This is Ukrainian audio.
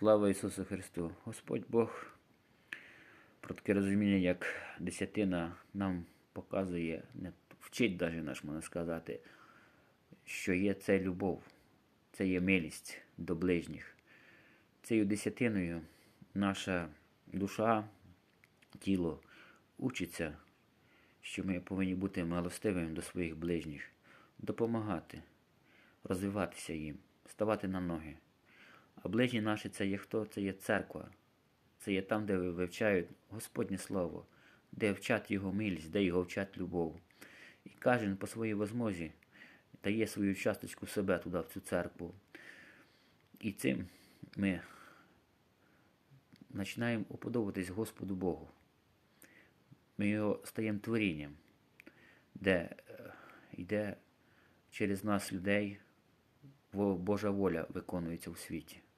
Слава Ісусу Христу! Господь Бог про таке розуміння, як десятина нам показує, не вчить навіть наш, можна сказати, що є це любов, це є милість до ближніх. Цією десятиною наша душа, тіло учиться, що ми повинні бути милостивими до своїх ближніх, допомагати, розвиватися їм, ставати на ноги. А ближні наші це є хто? Це є церква. Це є там, де вивчають Господнє Слово, де вчать Його милість, де його вчать любов. І кожен по своїй возмозі дає свою часточку себе туди, в цю церкву. І цим ми починаємо уподобатись Господу Богу. Ми його стаємо творінням, де е, йде через нас людей Божа воля виконується у світі.